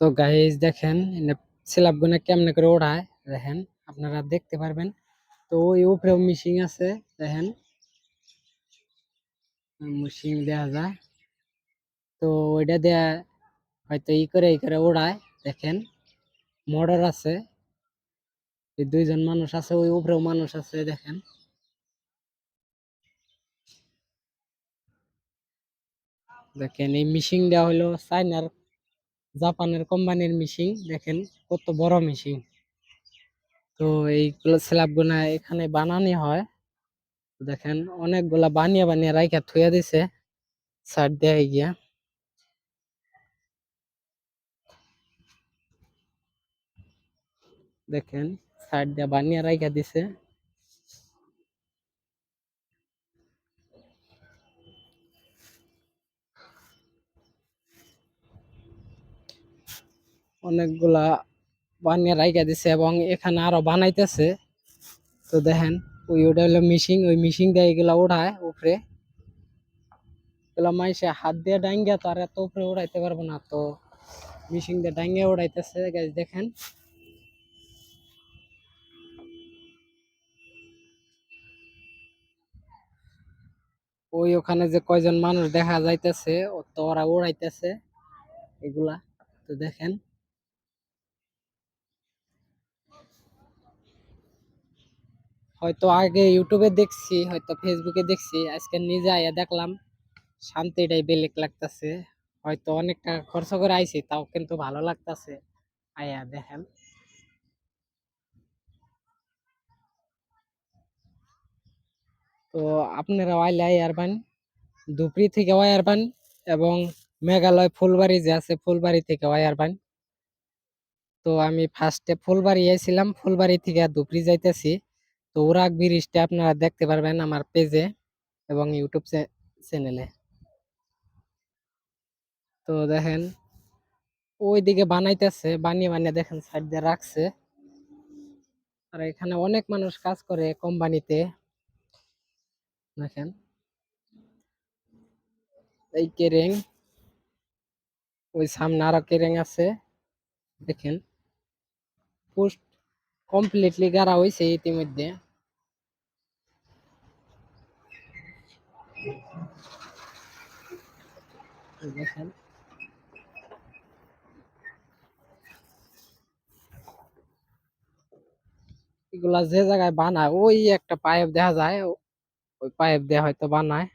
তো গাইজ দেখেন স্ল্যাব গুনা কেমনে করে ওড়ায়? দেখেন, আপনারা দেখতে পারবেন। তো ওই উপরেও মিশিং আছে, দেখেন। মিশিং দেওয়া যায়। তো ওইটা দেয়া হয়তো ই করে ই করে ওড়ায়। দেখেন মোটর আছে। দুইজন মানুষ আছে, ওই উপরেও মানুষ আছে, দেখেন। দেখেন, এই মিশিং দেওয়া হলো চাইনার জাপানের কোম্পানির মিশিং দেখেন কত বড় মিশিং তো এই স্ল্যাবগুলা এখানে বানানি হয়। দেখেন অনেকগুলা বানিয়ে বানিয়ে রাইখা থুয়ে দিছে, সাইড দিয়ে গিয়া। দেখেন, সাইড দিয়ে বানিয়ে রাইখা দিছে। অনেকগুলা বানিয়ে রাইখা দিছে এবং এখানে আরও বানাইতেছে। তো দেখেন, ওই ওটা হলো মিশিং ওই মিশিং দিয়ে এগুলা উঠায় উপরে। এগুলা মাইসে হাত দিয়ে ডাঙ্গিয়া তো আর এত উপরে উড়াইতে পারব না, তো মিশিং দিয়ে ডাঙ্গিয়া উড়াইতেছে গাছ দেখেন। ওই ওখানে যে কয়জন মানুষ দেখা যাইতেছে তো ওরা উড়াইতেছে এগুলা। তো দেখেন। হয়তো আগে ইউটিউবে দেখছি, হয়তো ফেসবুকে দেখছি, আজকে নিজে আইয়া দেখলাম, শান্তিটাই বেলেগ লাগতেছে। হয়তো অনেক টাকা খরচ করে আইছি, তাও কিন্তু ভালো লাগতেছে। আইয়া দেখেন। তো আপনারা আইলে আইয়ারবান ধুপড়ি থেকে আইয়ারবান এবং মেঘালয় ফুলবাড়ি যে আছে, ফুলবাড়ি থেকে আইয়ারবান তো আমি ফার্স্টে ফুলবাড়ি আইছিলাম, ফুলবাড়ি থেকে ধুপড়ি যাইতেছি। তো ওরাক ব্রিজটা আপনারা দেখতে পারবেন আমার পেজে এবং ইউটিউব চ্যানেলে। তো দেখেন, ওইদিকে বানাইতেছে, বানিয়ে বানিয়ে দেখেন সাইড দিয়ে রাখছে। আর এখানে অনেক মানুষ কাজ করে কোম্পানিতে। দেখেন। এই কেরেং, ওই সামনে আরও কেরেং আছে। দেখেন। পোস্ট কমপ্লিটলি গাড়া হয়েছে ইতিমধ্যে। দেখেন। এগুলা যে জায়গায় বানায়, ওই একটা পাইপ দেখা যায় ওই পাইপ দিয়ে হয়তো বানায়।